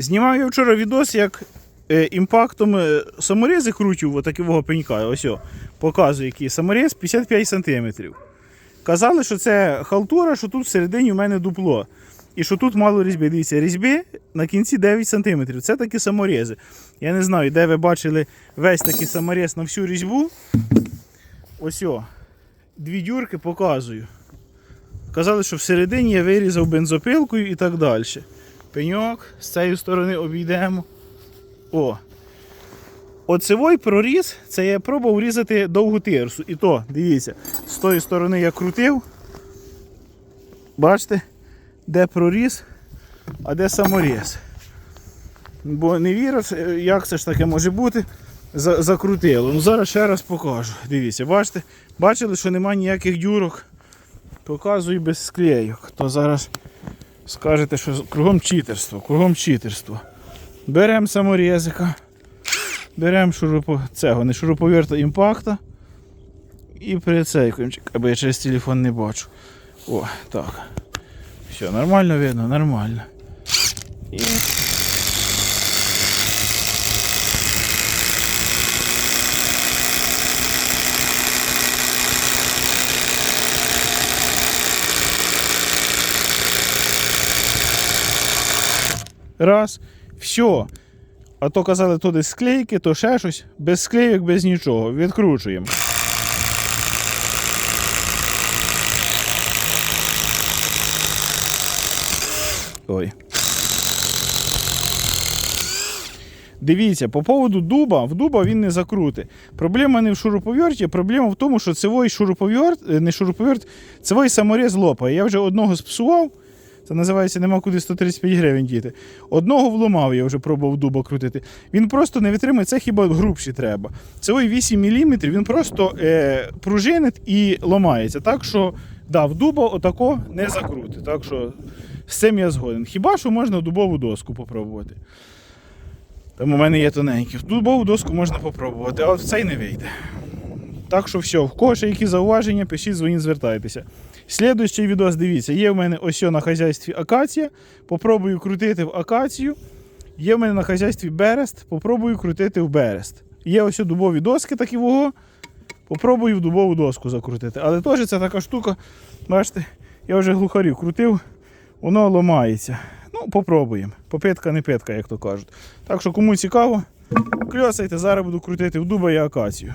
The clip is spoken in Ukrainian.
Знімав я вчора відос, як е, імпактом е, саморези крутив отакого пенька. Ось о, показую, який саморез 55 см. Казали, що це халтура, що тут всередині у мене дупло. І що тут мало різьби. Дивіться, різьби на кінці 9 см. Це такі саморези. Я не знаю, де ви бачили весь такий саморез на всю різьбу. Ось о. Дві дюрки показую. Казали, що всередині я вирізав бензопилкою і так далі. Пеньок, з цієї сторони обійдемо. О. Оцевой проріз, це я пробував різати довгу тирсу. І то, дивіться, з тої сторони я крутив. Бачите, де проріз, а де саморіз. Бо не вірив, як це ж таке може бути. Закрутило. Ну зараз ще раз покажу. Дивіться, бачите? Бачили, що немає ніяких дюрок. Показую без склейок. То зараз скажете, що кругом читерство, кругом читерство. Беремо саморізика, беремо шурупо... цього, не шуруповерта імпакта і прицейкуємо, аби я через телефон не бачу. О, так. Все, нормально видно, нормально. І Раз. Все. А то казали, то десь склейки, то ще щось. Без склейок, без нічого. Відкручуємо. Ой. Дивіться, по поводу дуба, в дуба він не закрути. Проблема не в шуруповерті, проблема в тому, що цевой шуруповерт, е, не шуруповерт, цевой саморез лопає. Я вже одного спсував. Це називається нема куди 135 гривень діти. Одного вломав, я вже пробував дуба крутити. Він просто не витримує, це хіба грубші треба. Цей 8 мм, він просто е, пружинить і ламається. Так що, да, в дуба отако не закрути. Так що з цим я згоден. Хіба що можна дубову доску попробувати. Там у мене є тоненькі. Дубову доску можна попробувати, а от в цей не вийде. Так що все, в кого ще які зауваження, пишіть, дзвоніть, звертайтеся. Слідуючий відос, дивіться, є в мене ось на хазяйстві акація. Попробую крутити в акацію. Є в мене на хазяйстві берест, попробую крутити в берест. Є ось дубові доски такі вого. Попробую в дубову доску закрутити. Але теж це така штука, бачите, я вже глухарів крутив, воно ламається. Ну, попробуємо. Попитка не питка, як то кажуть. Так що кому цікаво, кльосайте, зараз буду крутити в дуба і акацію.